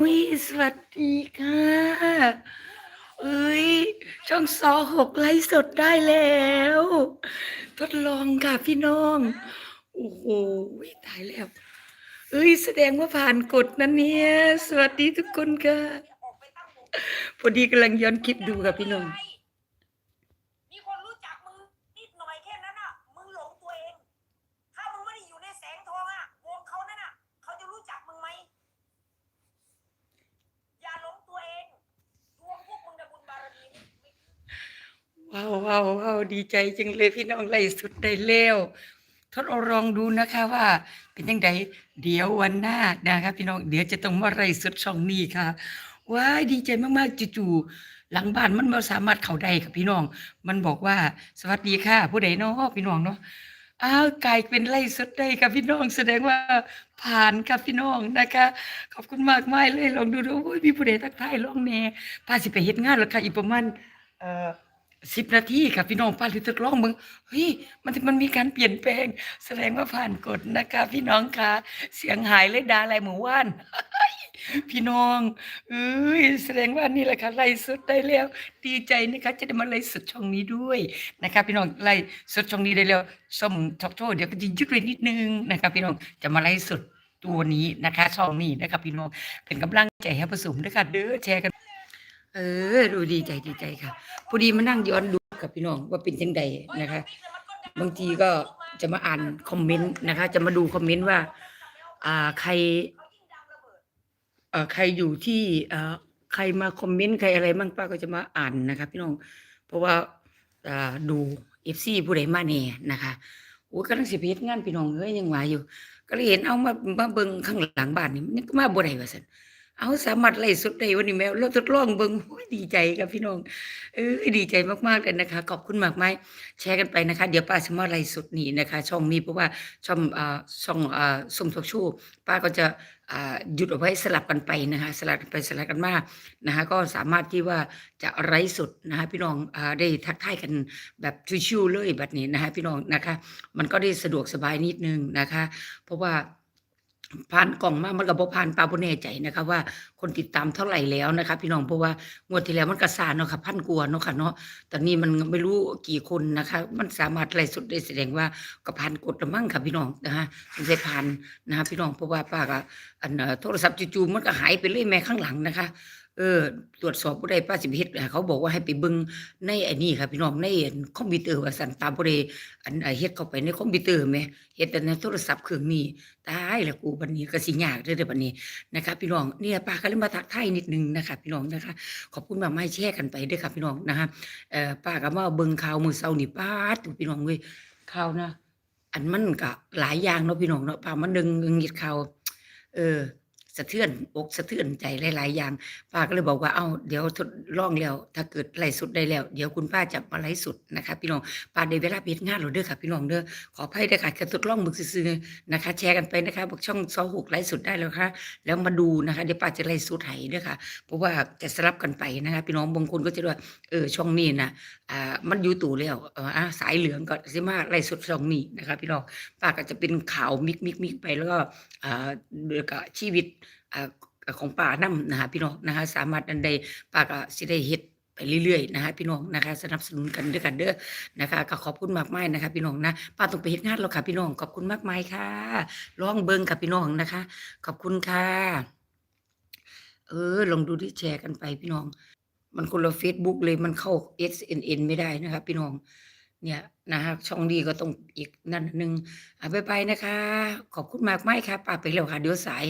อุ๊ยสวัสดีค่ะเอ้ย ช่องซอหกไลฟ์สดได้แล้ว ทดลองค่ะพี่น้อง โอ้โหตายแล้ว เอ้ย แสดงว่าผ่านกฎนั่นเนี่ย สวัสดีทุกคนค่ะ พอดีกำลังย้อนคลิปดูค่ะพี่น้อง มีคนรู้จักมึงนิดหน่อยแค่นั้นอะ มึงหลงตัวเอง ถ้ามึงไม่ได้อยู่ในแสงทองอะ วงเขานั่นอะ เขาจะรู้จักมึงไหม อย่าหลงตัวเองดวงพวกมึงนะบุญบารมีไม่ ว้าวว้าวดีใจจังเลยพี่น้องไล่สุดได้แล้วทดลองดูนะคะว่า เป็นยังไงเดี๋ยววันหน้านะคะพี่น้องเดี๋ยวจะต้องมาไล่สุดช่องนี้ค่ะว้ายดีใจมากๆจู่ๆหลังบ้านมันมาสามารถเข้าได้ค่ะพี่น้อง มันบอกว่าสวัสดีค่ะ ผู้ใดเนาะพี่น้องเนาะอ้าวกลายเป็นไล่สุดได้ค่ะพี่น้องแสดงว่าผ่านค่ะพี่น้องนะคะ ขอบคุณมากมายเลยลองดูดูโอ้ยมีผู้ใดทักทายลองแหน่พาสิไปเฮ็ดงานแล้วค่ะอีกประมาณเอ่อ สิบนาทีค่ะพี่น้องป้าหรือทดลองมึงเฮ้ยมันมันมีการเปลี่ยนแปลง แสดงว่าผ่านกฎนะคะพี่น้องคะเสียงหายเลยดาอะไรหมู่ว่านพี่น้องเอ้ยแสดงว่านี่แหละค่ะไล่สดได้แล้ว ดีใจนะคะจะได้มาไล่สดช่องนี้ด้วยนะคะพี่น้องไล่สดช่องนี้ได้แล้วส้มท็อกโชเดี๋ยวก็จะยึดไว้นิดนึงนะคะพี่น้องจะมาไล่สดตัวนี้นะคะช่องนี้นะคะพี่น้องเป็นกำลังใจให้ประสมด้วยค่ะเด้อแชร์กัน เออ ดูดีใจดีใจค่ะพอดีมานั่งย้อนดูกับพี่น้องว่าเป็นจังใดนะคะ บางทีก็จะมาอ่านคอมเมนต์นะคะ จะมาดูคอมเมนต์ว่า อ่าใครเอ่อใครอยู่ที่เอ่อใครมาคอมเมนต์ใครอะไรบ้างป้าก็จะมาอ่านนะคะพี่น้อง เพราะว่าอ่าดูเอฟซีผู้ใดมาแน่นะคะโอ้ยกำลังสิไปเฮ็ดงานพี่น้องเอ้ยยังว่าอยู่ ก็เลยเห็นเอามามาเบิ่งข้างหลังบ้านนี่มันก็มาบ่ได้ว่าซั่น เอาสามารถไล่สดได้วันนี้แมวเราทดลองเบิ่งโอ้ยดีใจครับพี่น้อง เออดีใจมากๆเลยนะคะ ขอบคุณมากมายแชร์กันไปนะคะ เดี๋ยวป้าจะมาไล่สดนี้นะคะ ช่องนี้เพราะว่าช่องอ่าช่องอ่าสมทอกชูป้าก็จะอ่าหยุดเอาไว้สลับกันไปนะคะ สลับกันไปสลับกันมานะคะ ก็สามารถที่ว่าจะไร้สดนะคะ พี่น้องอ่าได้ทักทายกันแบบชิวๆเลยแบบนี้นะคะ พี่น้องนะคะ มันก็ได้สะดวกสบายนิดนึงนะคะ เพราะว่า ผ่านกล่องมามันก็บ่ผ่านปาบ่แน่ใจนะคะว่าคนติดตามเท่าไหร่แล้วนะคะ พี่น้องเพราะว่างวดที่แล้วมันกระสานเนาะค่ะพันกว่าเนาะค่ะเนาะตอนนี้มันไม่รู้กี่คนนะคะ มันสามารถไล่สดได้แสดงว่าก็ผ่านกดละมั่งค่ะพี่น้องนะคะสงสัยผ่านนะคะพี่น้องเพราะว่าป้าก็อันโทรศัพท์จู่ๆมันก็หายไปเลยแม่ข้างหลังนะคะเออ ตรวจสอบบ่ได้ป้าสิไปเฮ็ดเขาบอกว่าให้ไปเบิ่งในไอ้นี่ค่ะพี่น้องในคอมพิวเตอร์ว่าซั่นตามบ่ได้อันเฮ็ดเข้าไปในคอมพิวเตอร์แหมเฮ็ดแต่ในโทรศัพท์เครื่องนี้ตายแล้วกูบัดนี้ก็สิยากเด้อเด้อบัดนี้นะคะพี่น้องเนี่ยป้าก็เลยมาทักทายนิดนึงนะคะพี่น้องนะคะ ขอบคุณมากมายแชร์กันไปด้อค่ะพี่น้องนะคะเอ่อป้าก็มาเบิ่งข่าวมือเช้านี่ป๊าดโถ่พี่น้องเว้ยข่าวนะ อันมันก็หลายอย่างเนาะพี่น้องเนาะป้ามานึงเฮ็ดข่าวเออ สะเทือนอกสะเทือนใจหลาย ๆ อย่างป้าก็เลยบอกว่าเอ้าเดี๋ยวทดลองแล้ว ถ้าเกิดไลฟ์สดได้แล้ว เดี๋ยวคุณป้าจะมาไลฟ์สดนะคะพี่น้องป้าได้เวลาไปเฮ็ดงานแล้วเด้อค่ะ พี่น้องเด้อขออภัยด้วยค่ะแค่ทดลองมึกซื่อนะคะ แชร์กันไปนะคะบอกช่องซอหกไลฟ์สดได้แล้วค่ะ แล้วมาดูนะคะเดี๋ยวป้าจะไลฟ์สดให้เด้อค่ะ เพราะว่าจะสลับกันไปนะคะ พี่น้องบางคนก็จะว่าเออช่องนี้นะอ่ามันอยู่ตู่แล้วเอออะสายเหลืองก็สิมาไลฟ์สดช่องนี้นะคะ พี่น้องป้าก็จะเป็นข่าวมิกมิกมิกไปแล้วก็อ่าแล้วก็ชีวิต ของป่านํนะคะพี่น้องนะคะสามารถอันใดป้าก็สิได้เฮ็ดไปเรื่อยๆนะคะพี่น้องนะคะสนับสนุนกันด้วยกันเด้อนะคะก็ขอบคุณมากมายนะคะ พี่น้องนะป้าต้องไปเฮ็ดงานแล้วค่ะพี่น้องขอบคุณมากมายค่ะลองเบิ่งค่ะพี่น้องนะคะ ขอบคุณค่ะ เออลองดูที่แชร์กันไปพี่น้อง มันคนละเฟซบุ๊กเลยมันเข้า SNN ไม่ได้นะคะพี่น้องเนี่ยนะคะช่องดีก็ต้องอีกนั่นหนึ่งอ่าบ๊ายบายนะคะ ขอบคุณมากมายค่ะป้าไปแล้วค่ะเดี๋ยวสาย